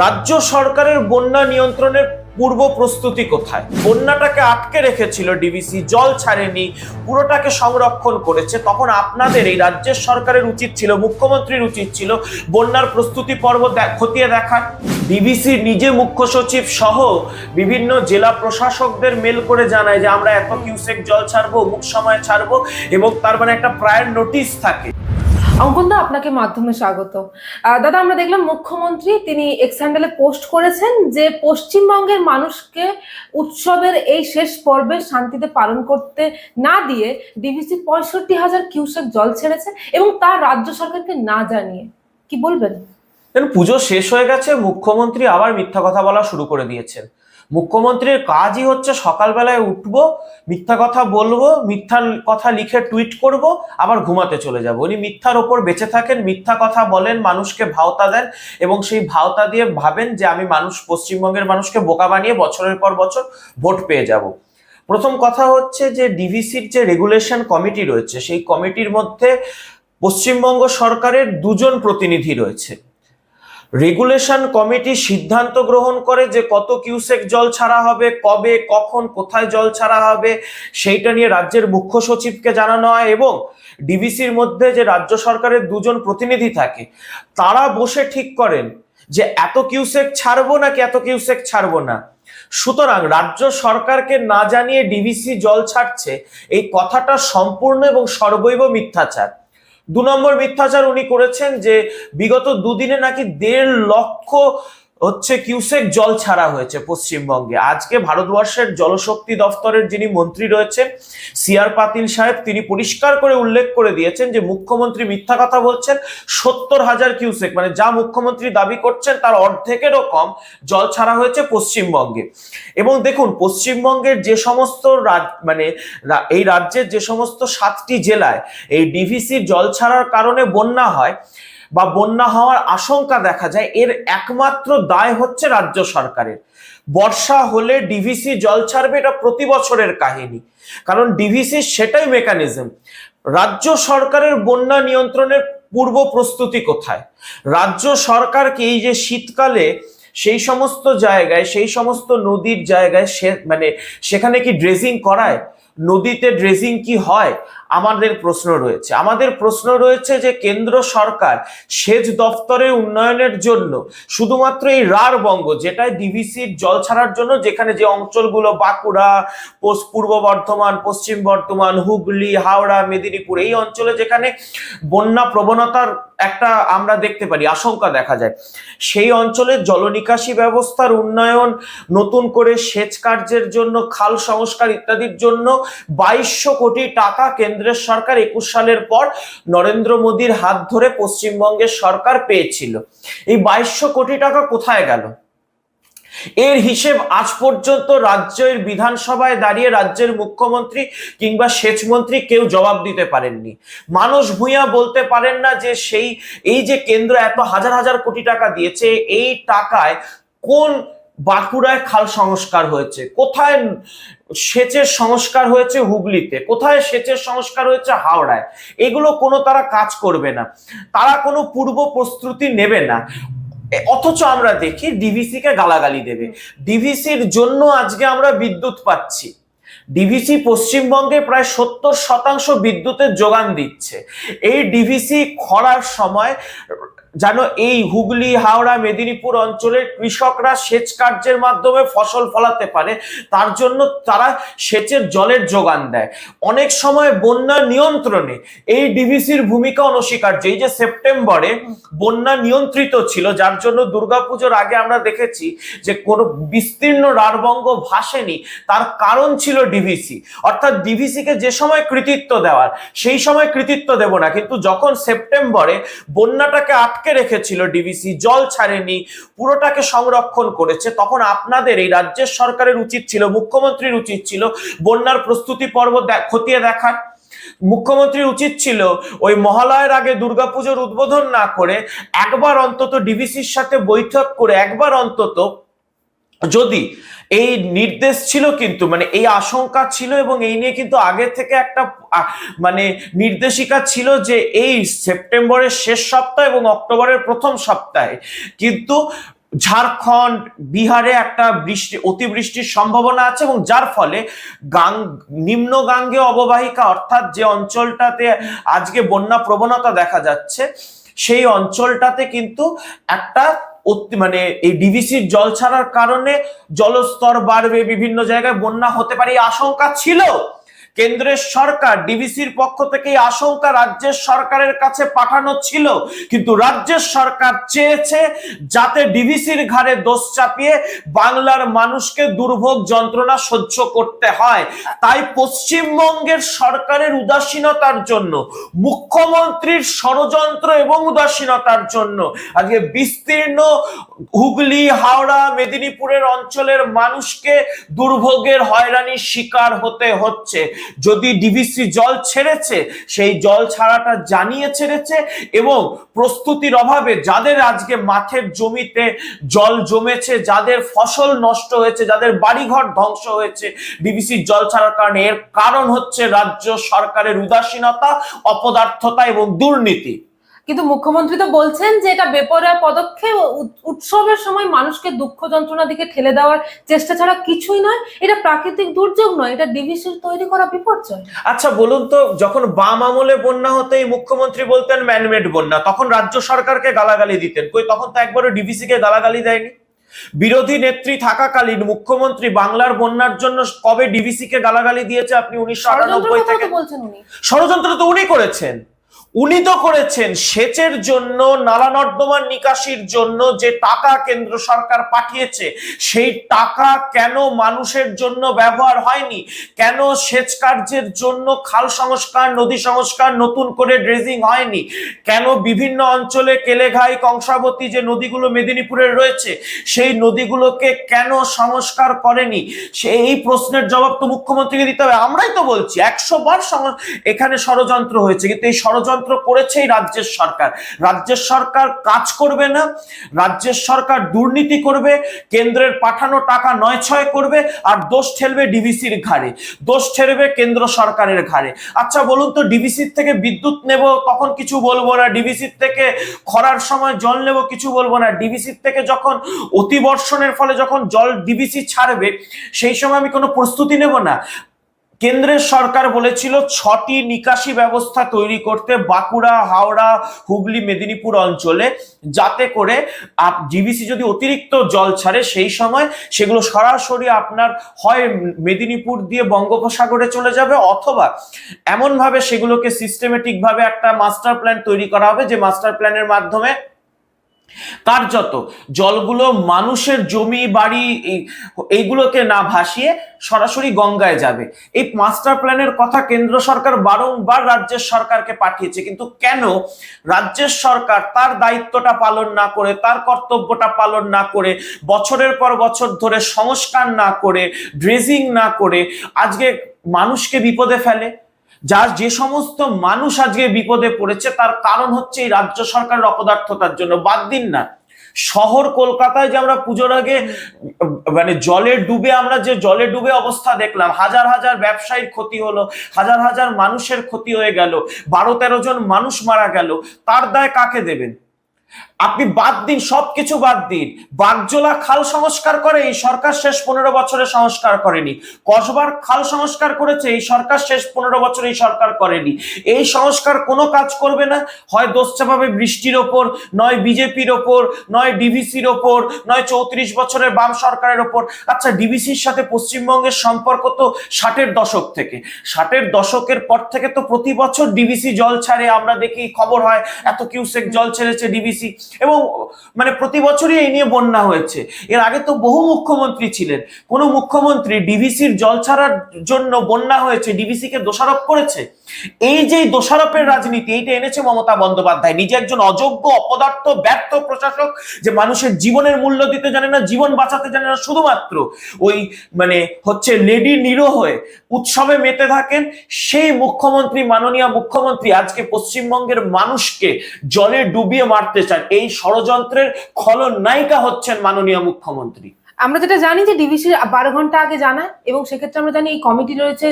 রাজ্য সরকারের বন্যা নিয়ন্ত্রণের পূর্ব প্রস্তুতি কোথায়? বন্যাটাকে আটকে রেখেছিল ডিবিসি, জল ছাড়েনি, পুরোটাকে সংরক্ষণ করেছে। তখন আপনাদের এই রাজ্যের সরকারের উচিত ছিল, মুখ্যমন্ত্রীর উচিত ছিল বন্যার প্রস্তুতি পর্ব খতিয়ে দেখার। ডিবিসি নিজে মুখ্য সচিব সহ বিভিন্ন জেলা প্রশাসকদের মেল করে জানায় যে, আমরা এত কিউসেক জল ছাড়বো, অমুক সময় ছাড়বো এবং তার মানে একটা প্রায়র নোটিশ থাকে। অঙ্কনদা আপনাকে মাধ্যমে স্বাগত দাদা, আমরা দেখলাম মুখ্যমন্ত্রী, তিনি এক্স হ্যান্ডেলে পোস্ট করেছেন যে পশ্চিমবঙ্গের মানুষকে উৎসবের এই শেষ পর্বে শান্তিতে পালন করতে না দিয়ে ডিভিসি পঁয়ষট্টি হাজার কিউসেক জল ছেড়েছে এবং তার রাজ্য সরকারকে না জানিয়ে। কি বলবেন? পুজো শেষ হয়ে গেছে, মুখ্যমন্ত্রী আবার মিথ্যা কথা বলা শুরু করে দিয়েছেন। মুখ্যমন্ত্রীর কাজই হচ্ছে সকালবেলায় উঠব, মিথ্যা কথা বলব মিথ্যা কথা লিখে টুইট করব, আবার ঘুমাতে চলে যাব। উনি মিথ্যার ওপর বেঁচে থাকেন, মিথ্যা কথা বলেন, মানুষকে ভাওতা দেন এবং সেই ভাওতা দিয়ে ভাবেন যে আমি মানুষ, পশ্চিমবঙ্গের মানুষকে বোকা বানিয়ে বছরের পর বছর ভোট পেয়ে যাব। প্রথম কথা হচ্ছে যে ডিভিসির যে রেগুলেশন কমিটি রয়েছে, সেই কমিটির মধ্যে পশ্চিমবঙ্গ সরকারের দুজন প্রতিনিধি রয়েছে। রেগুলেশন কমিটি সিদ্ধান্ত গ্রহণ করে যে কত কিউসেক জল ছাড়া হবে, কবে, কখন, কোথায় জল ছাড়া হবে, সেইটা নিয়ে রাজ্যের মুখ্য সচিবকে জানানো হয় এবং ডিবিসির মধ্যে যে রাজ্য সরকারের দুজন প্রতিনিধি থাকে, তারা বসে ঠিক করেন যে এত কিউসেক ছাড়বো নাকি এত কিউসেক ছাড়বো না। সুতরাং রাজ্য সরকারকে না জানিয়ে ডিবিসি জল ছাড়ছে, এই কথাটা সম্পূর্ণ এবং সর্বৈব মিথ্যাচার। দু নম্বর মিথ্যাচার উনি করেছেন যে বিগত দুদিনে নাকি দেড় লক্ষ হচ্ছে কিউসেক জল ছাড়া হয়েছে পশ্চিমবঙ্গে। আজকে ভারতবর্ষের জলশক্তি দপ্তরের যিনি মন্ত্রী রয়েছেন সিআর পাতিল সাহেব, তিনি পরিষ্কার করে উল্লেখ করে দিয়েছেন যে মুখ্যমন্ত্রী মিথ্যা কথা বলছেন, সত্তর হাজার কিউসেক মানে যা মুখ্যমন্ত্রী দাবি করছেন তার অর্ধেকেরও কম জল ছাড়া হয়েছে পশ্চিমবঙ্গে। এবং দেখুন, পশ্চিমবঙ্গের যে সমস্ত রাজ- মানে এই রাজ্যের যে সমস্ত সাতটি জেলায় এই ডিভিসি জল ছাড়ার কারণে বন্যা হয় বা বন্যা হওয়ার আশঙ্কা দেখা যায়, এর একমাত্র দায় হচ্ছে রাজ্য সরকারের। বর্ষা হলে ডিভিসি জল ছাড়বে এটা প্রতি বছরের কাহিনী। কারণ ডিভিসি সেটাই মেকানিজম রাজ্য সরকারের বন্যা নিয়ন্ত্রণের পূর্ব প্রস্তুতি কোথায়? রাজ্য সরকারকে এই যে শীতকালে সেই সমস্ত জায়গায়, সেই সমস্ত নদীর জায়গায় সে মানে সেখানে কি ড্রেজিং করায়? নদীতে ড্রেজিং কি হয়? আমাদের প্রশ্ন রয়েছে। আমাদের প্রশ্ন রয়েছে যে কেন্দ্র সরকার সেচ দপ্তরের উন্নয়নের জন্য শুধুমাত্র এই রার বঙ্গ যেটায় ডিভিসির জল ছাড়ার জন্য, যেখানে যে অঞ্চলগুলো বাঁকুড়া পূর্ব বর্ধমান, পশ্চিম বর্ধমান, হুগলি, হাওড়া, মেদিনীপুর, এই অঞ্চলে যেখানে বন্যা প্রবণতার একটা আমরা দেখতে পারি, আশঙ্কা দেখা যায়। সেই অঞ্চলের জলনিকাশি ব্যবস্থার উন্নয়ন, নতুন করে সেচ কার্যের জন্য, খাল সংস্কার ইত্যাদির জন্য বাইশশো কোটি টাকা কেন্দ্রের সরকার একুশ সালের পর নরেন্দ্র মোদীর হাত ধরে পশ্চিমবঙ্গের সরকার পেয়েছিল। এই বাইশশো কোটি টাকা কোথায় গেল? এর হিসেব আজ পর্যন্ত রাজ্যের বিধানসভায় দাঁড়িয়ে রাজ্যের মুখ্যমন্ত্রী কিংবা সেচমন্ত্রী কেউ জবাব দিতে পারেননি। মানুষ ভূঁইয়া বলতে পারেন না যে সেই, এই যে কেন্দ্র এত হাজার হাজার কোটি টাকা দিয়েছে, এই টাকায় কোন বাঁকুড়ায় খাল সংস্কার হয়েছে। কোথায় সেচের সংস্কার হয়েছে হুগলিতে? কোথায় সেচের সংস্কার হয়েছে হাওড়ায়? এগুলো কোনো তারা কাজ করবে না। তারা কোনো পূর্ব প্রস্তুতি নেবে না। অথচ আমরা দেখি ডিভিসি কে গালাগালি দেবে। ডিভিসির জন্য আজকে আমরা বিদ্যুৎ পাচ্ছি। ডিভিসি পশ্চিমবঙ্গে প্রায় সত্তর শতাংশ বিদ্যুতের যোগান দিচ্ছে। এই ডিভিসি খরার সময় যেন এই হুগলি, হাওড়া, মেদিনীপুর অঞ্চলের কৃষকরা সেচ কার্যের মাধ্যমে ফসল ফলাতে পারে, তার জন্য তারা সেচের জলের যোগান দেয়। অনেক সময় বন্যা নিয়ন্ত্রণে এই ডিভিসির ভূমিকা অনস্বীকার্য। এই যে সেপ্টেম্বরে বন্যা নিয়ন্ত্রিত ছিল, যার জন্য দুর্গাপুজোর আগে আমরা দেখেছি যে কোনো বিস্তীর্ণ রারবঙ্গ ভাসেনি, তার কারণ ছিল ডিভিসি। অর্থাৎ ডিভিসিকে যে সময় কৃতিত্ব দেওয়ার, সেই সময় কৃতিত্ব দেব না। কিন্তু যখন সেপ্টেম্বরে বন্যাটাকে আটকে রেখেছিল ডিভিসি জল ছাড়েনি, পুরোটাকে সংরক্ষণ করেছে। তখন আপনাদের এই রাজ্যের সরকারের উচিত ছিল, মুখ্যমন্ত্রীর উচিত ছিল বন্যার প্রস্তুতি পর্ব খতিয়ে দেখার। মুখ্যমন্ত্রীর উচিত ছিল ওই মহালয়ের আগে দুর্গাপুজোর উদ্বোধন না করে একবার অন্তত ডিভিসির সাথে বৈঠক করে একবার অন্তত যদি এই নির্দেশ ছিল কিন্তু মানে এই আশঙ্কা ছিল এবং এই নিয়ে কিন্তু আগে থেকে একটা মানে নির্দেশিকা ছিল যে এই সেপ্টেম্বরের শেষ সপ্তাহ এবং অক্টোবরের প্রথম সপ্তাহে। কিন্তু ঝাড়খণ্ড, বিহারে একটা বৃষ্টি, অতিবৃষ্টির সম্ভাবনা আছে এবং যার ফলে গাং, নিম্ন গাঙ্গে অববাহিকা অর্থাৎ যে অঞ্চলটাতে আজকে বন্যা প্রবণতা দেখা যাচ্ছে, সেই অঞ্চলটাতে কিন্তু একটা মানে এই ডিভিসির জল ছাড়ার কারণে জলস্তর বাড়বে বিভিন্ন জায়গায়, বন্যা হতে পারে, এই আশঙ্কা ছিল। কেন্দ্রের সরকার ডিভিসির পক্ষ থেকে আশঙ্কা রাজ্যের সরকারের কাছে পাঠানো ছিল। কিন্তু রাজ্যের সরকার চেয়েছে যাতে ডিভিসির ঘাড়ে দোষ চাপিয়ে বাংলার মানুষকে দুর্ভোগ যন্ত্রণা সহ্য করতে হয়। তাই পশ্চিমবঙ্গের সরকারের উদাসীনতার জন্য, মুখ্যমন্ত্রীর ষড়যন্ত্র এবং উদাসীনতার জন্য আজকে বিস্তীর্ণ হুগলি, হাওড়া, মেদিনীপুরের অঞ্চলের মানুষকে দুর্ভোগের হয়রানির শিকার হতে হচ্ছে। যদি ডিভিসি জল ছেড়েছে, সেই জল ছাড়াটা জানিয়ে ছেড়েছে এবং প্রস্তুতির অভাবে যাদের আজকে মাঠের জমিতে জল জমেছে, যাদের ফসল নষ্ট হয়েছে, যাদের বাড়িঘর ধ্বংস হয়েছে ডিভিসির জল ছাড়ার কারণে এর কারণ হচ্ছে রাজ্য সরকারের উদাসীনতা, অপদার্থতা এবং দুর্নীতি। কিন্তু মুখ্যমন্ত্রী তো বলছেন যে এটা বেপরোয়া পদক্ষেপ উৎসবের সময় মানুষকে দুঃখ যন্ত্রণা দিকে ঠেলে দেওয়ার চেষ্টা ছাড়া কিছুই নয় এটা প্রাকৃতিক দুর্যোগ নয় এটা ডিভিসির তৈরি করা বিপর্যয়। আচ্ছা বলুন তো যখন বাম আমলে বন্যা হতো এই মুখ্যমন্ত্রী বলতেন ম্যানমেড বন্যা তখন রাজ্য সরকারকে গালাগালি দিতেন কই তখন তো একবারও ডিভিসি কে গালাগালি দেয়নি? বিরোধী নেত্রী থাকাকালীন মুখ্যমন্ত্রী বাংলার বন্যার জন্য কবে ডিভিসি কে গালাগালি দিয়েছে আপনি উনিশশো আটানব্বই থেকে? ষড়যন্ত্র তো উনি করেছেন। উনি তো করেছেন সেচের জন্য, নালা নর্দমার নিকাশির জন্য যে টাকা কেন্দ্র সরকার পাঠিয়েছে, সেই টাকা কেন মানুষের জন্য ব্যবহার হয়নি? কেন সেচ কার্যের জন্য খাল সংস্কার, নদী সংস্কার নতুন করে ড্রেজিং হয়নি? কেন বিভিন্ন অঞ্চলে কেলেঘাই, কংসাবতী যে নদীগুলো মেদিনীপুরে রয়েছে, সেই নদীগুলোকে কেন সংস্কার করেনি? সেই প্রশ্নের জবাব তো মুখ্যমন্ত্রীকে দিতে হবে। আমরাই তো বলছি, একশো বার এখানে ষড়যন্ত্র হয়েছে, কিন্তু এই ষড়যন্ত্র করেছেই রাজ্যের সরকার। রাজ্যের সরকার কাজ করবে না, রাজ্যের সরকার দুর্নীতি করবে, কেন্দ্রের পাঠানো টাকা নয় ছয় করবে, আর দোষ ঠেলবে ডিভিসির ঘাড়ে। দোষ ঠেলবে কেন্দ্র সরকারের ঘাড়ে। আচ্ছা বলুন তো ডিভিসির থেকে বিদ্যুৎ নেব তখন কিছু বলব না? ডিভিসির থেকে খরার সময় জল নেব কিছু বলব না? ডিভিসির থেকে যখন অতিবর্ষণের ফলে যখন জল ডিভিসি ছাড়বে, সেই সময় আমি কোনো প্রস্তুতি নেব না? কেন্দ্রের সরকার বলেছিল ছটি নিকাশি ব্যবস্থা তৈরি করতে বাঁকুড়া, হাওড়া, হুগলি, মেদিনীপুর অঞ্চলে, যাতে করে আপ ডিভিসি যদি অতিরিক্ত জল ছাড়ে, সেই সময় সেগুলো সরাসরি আপনার হয় মেদিনীপুর দিয়ে বঙ্গোপসাগরে চলে যাবে অথবা এমনভাবে সেগুলোকে সিস্টেমেটিক ভাবে একটা মাস্টার প্ল্যান তৈরি করা হবে, যে মাস্টার প্ল্যানের মাধ্যমে কার্যত জলগুলো মানুষের জমি, বাড়ি এইগুলোকে না ভাসিয়ে সরাসরি গঙ্গায় যাবে। এই মাস্টার প্ল্যানের কথা কেন্দ্র সরকার বারংবার রাজ্যের সরকারকে পাঠিয়েছে, কিন্তু কেন রাজ্যের সরকার তার দায়িত্বটা পালন না করে, তার কর্তব্যটা পালন না করে, বছরের পর বছর ধরে সংস্কার না করে ড্রেজিং না করে, আজকে মানুষকে বিপদে ফেলে? যার যে সমস্ত মানুষ আজকে বিপদে পড়েছে, তার কারণ হচ্ছে এই রাজ্য সরকারের অপদার্থতার জন্য। বাদ দিন না। শহর কলকাতায় যে আমরা পুজোর আগে মানে জলে ডুবে আমরা যে জলে ডুবে অবস্থা দেখলাম, হাজার হাজার ব্যবসায়ীর ক্ষতি হলো, হাজার হাজার মানুষের ক্ষতি হয়ে গেল, বারো তেরো জন মানুষ মারা গেল, তার দায় কাকে দেবেন? আপনি বাদ দিন, সবকিছু বাদ দিন। বাগজোলা খাল সংস্কার করে এই সরকার শেষ পনেরো বছরে সংস্কার করেনি। কসবার খাল সংস্কার করেছে, এই সরকার শেষ পনেরো বছরে এই সরকার করেনি। এই সংস্কার কোনো কাজ করবে না। হয় দোষ চাপাবে বৃষ্টির ওপর, নয় বিজেপির ওপর, নয় ডিভিসির ওপর, নয় চৌত্রিশ বছরের বাম সরকারের ওপর। আচ্ছা ডিভিসির সাথে পশ্চিমবঙ্গের সম্পর্ক তো ষাটের দশক থেকে। ষাটের দশকের পর থেকে তো প্রতি বছর ডিভিসি জল ছাড়ে। আমরা দেখি খবর হয়, এত কিউসেক জল ছেড়েছে ডিভিসি। এবং মানে প্রতি বছরই এই নিয়ে বন্যা হয়েছে। এর আগে তো বহু মুখ্যমন্ত্রী ছিলেন। কোনো মুখ্যমন্ত্রী ডিভিসির জল ছাড়ার জন্য বন্যা হয়েছে ডিভিসি কে দোষারোপ করেছে? এই যে দোষারোপের রাজনীতি, এইটা এনেছে মমতা বন্দ্যোপাধ্যায়। নিজে একজন অযোগ্য, অপদার্থ, ব্যর্থ প্রশাসক যে মানুষের জীবনের মূল্য দিতে জানে না, জীবন বাঁচাতে জানে না, শুধুমাত্র ওই মানে হচ্ছে লেডি নিরো হয়ে উৎসবে মেতে থাকেন। সেই মুখ্যমন্ত্রী, মাননীয় মুখ্যমন্ত্রী আজকে পশ্চিমবঙ্গের মানুষকে জলে ডুবিয়ে মারতে চান। এই ষড়যন্ত্রের খলনায়িকা হচ্ছেন মাননীয় মুখ্যমন্ত্রী। আমরা যেটা জানি যে ডিভিসি বারো ঘণ্টা আগে জানায় এবং সেক্ষেত্রে আমরা জানি এই কমিটি রয়েছে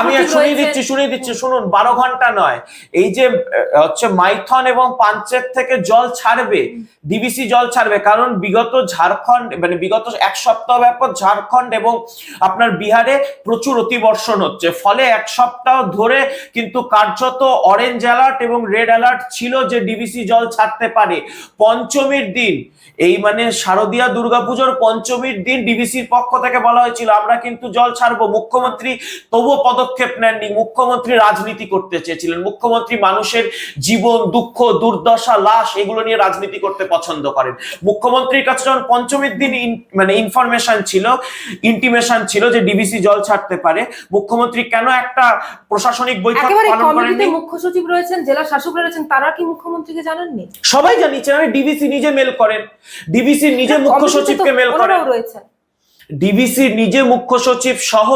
আমি শুনিয়ে দিচ্ছি শুনিয়ে দিচ্ছি শুনুন বারো ঘণ্টা নয়। এই যে হচ্ছে মাইথন এবং পাঞ্চেত থেকে জল ছাড়বে ডিবিসি জল ছাড়বে কারণ বিগত ঝাড়খণ্ড মানে বিগত এক সপ্তাহ ব্যাপক ঝাড়খণ্ড এবং আপনার বিহারে প্রচুর অতিবর্ষণ হচ্ছে। ফলে এক সপ্তাহ ধরে কিন্তু কার্যত অরেঞ্জ অ্যালার্ট এবং রেড অ্যালার্ট ছিল যে ডিবিসি জল ছাড়তে পারে। পঞ্চমীর দিন এই মানে শারদীয়া দুর্গাপুজোর পঞ্চমীর দিন ডিবিসির পক্ষ থেকে বলা হয়েছিল আমরা কিন্তু জল ছাড়বো। মুখ্যমন্ত্রী তবুও পদক্ষেপ নেননি। মুখ্যমন্ত্রী রাজনীতি করতে চেয়েছিলেন। মুখ্যমন্ত্রী মানুষের জীবন দুঃখ দুর্দশা লাশ এগুলো নিয়ে রাজনীতি করতে পছন্দ করেন। মুখ্যমন্ত্রীর কাছে যখন পঞ্চমীর দিন মানে ইনফরমেশন ছিল ইন্টিমেশন ছিল যে ডিবিসি জল ছাড়তে পারে মুখ্যমন্ত্রী কেন একটা প্রশাসনিক বৈঠক পালন করেননি? মুখ্য সচিব রয়েছেন জেলা শাসক রয়েছেন তারা কি মুখ্যমন্ত্রীকে জানাননি? সবাই জানিয়েছেন আমি ডিবিসি নিজে মেল করেন। ডিবিসি নিজে মুখ্য সচিবকে মেল করেন। ওনারাও রয়েছেন ডিবিসি নিজে মুখ্য সচিব সহ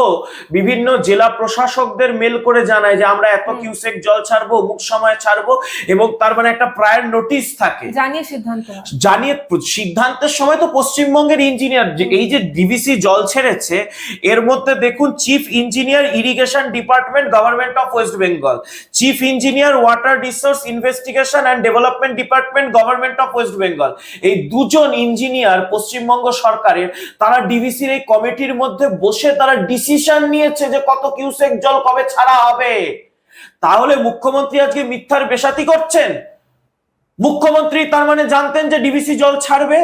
বিভিন্ন জেলা প্রশাসকদের মেল করে জানায় যে আমরা এত কিউসেক জল ছাড়বো মুখ সময় ছাড়বো এবং তার মানে একটা প্রায়র নোটিশ থাকে। জানিয়ে সিদ্ধান্ত জানিয়ে সিদ্ধান্তের সময় তো পশ্চিমবঙ্গের ইঞ্জিনিয়ার এই যে ডিবিসি জল ছেড়েছে এর মধ্যে দেখুন chief engineer irrigation department government of West Bengal chief engineer water resource investigation and development department government of West Bengal এই দুজন ইঞ্জিনিয়ার পশ্চিমবঙ্গ সরকারের তারা ডিবিসির এই কমিটির মধ্যে বসে তারা ডিসিশন নিয়েছে যে কত কিউসেক জল কবে ছাড়া হবে। তাহলে মুখ্যমন্ত্রী আজকে মিথ্যার বেশাতি করছেন? মুখ্যমন্ত্রী তার মানে জানতেন যে ডিবিসি জল ছাড়বে।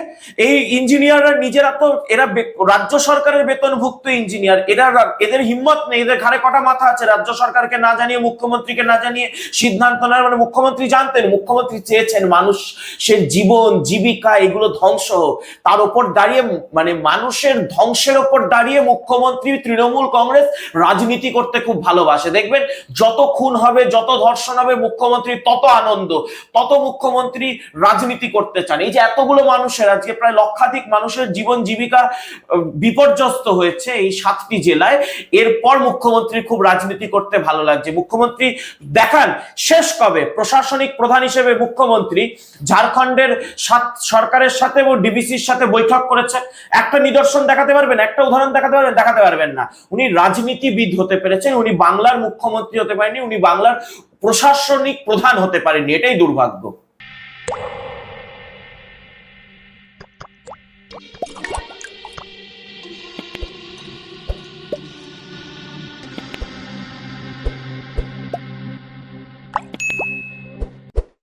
এই ইঞ্জিনিয়াররা নিজেরা তো, এরা রাজ্য সরকারের বেতনভুক্ত ইঞ্জিনিয়ার। এরা এদের হিম্মত নেই, এদের ঘাড়ে কটা মাথা আছে। রাজ্য সরকারকে না জানিয়ে, মুখ্যমন্ত্রীকে না জানিয়ে সিদ্ধান্ত নেওয়ার মানে মুখ্যমন্ত্রী জানতেন, মুখ্যমন্ত্রী চেয়েছেন মানুষের জীবন, জীবিকা, এগুলো ধ্বংস হোক। তার উপর দাঁড়িয়ে মানে মানুষের ধ্বংসের ওপর দাঁড়িয়ে মুখ্যমন্ত্রী, তৃণমূল কংগ্রেস রাজনীতি করতে খুব ভালোবাসে। দেখবেন, যত খুন হবে, যত ধর্ষণ হবে, মুখ্যমন্ত্রী তত আনন্দ, তত মুখ্যমন্ত্রী রাজনীতি করতে চান। এই যে এতগুলো মানুষের, আজকে প্রায় লক্ষাধিক মানুষের জীবন জীবিকা বিপর্যস্ত হয়েছে এই সাতটি জেলায়। এরপর মুখ্যমন্ত্রী খুব রাজনীতি করতে ভালো লাগছে। মুখ্যমন্ত্রী দেখান, শেষ কবে প্রশাসনিক প্রধান হিসেবে মুখ্যমন্ত্রী ঝাড়খণ্ডের সাত- সরকারের সাথে এবং ডিবিসির সাথে বৈঠক করেছেন। একটা নিদর্শন দেখাতে পারবেন, একটা উদাহরণ দেখাতে পারবেন দেখাতে পারবেন না। উনি রাজনীতিবিদ হতে পেরেছেন, উনি বাংলার মুখ্যমন্ত্রী হতে পারেননি, উনি বাংলার প্রশাসনিক প্রধান হতে পারেনি এটাই দুর্ভাগ্য। you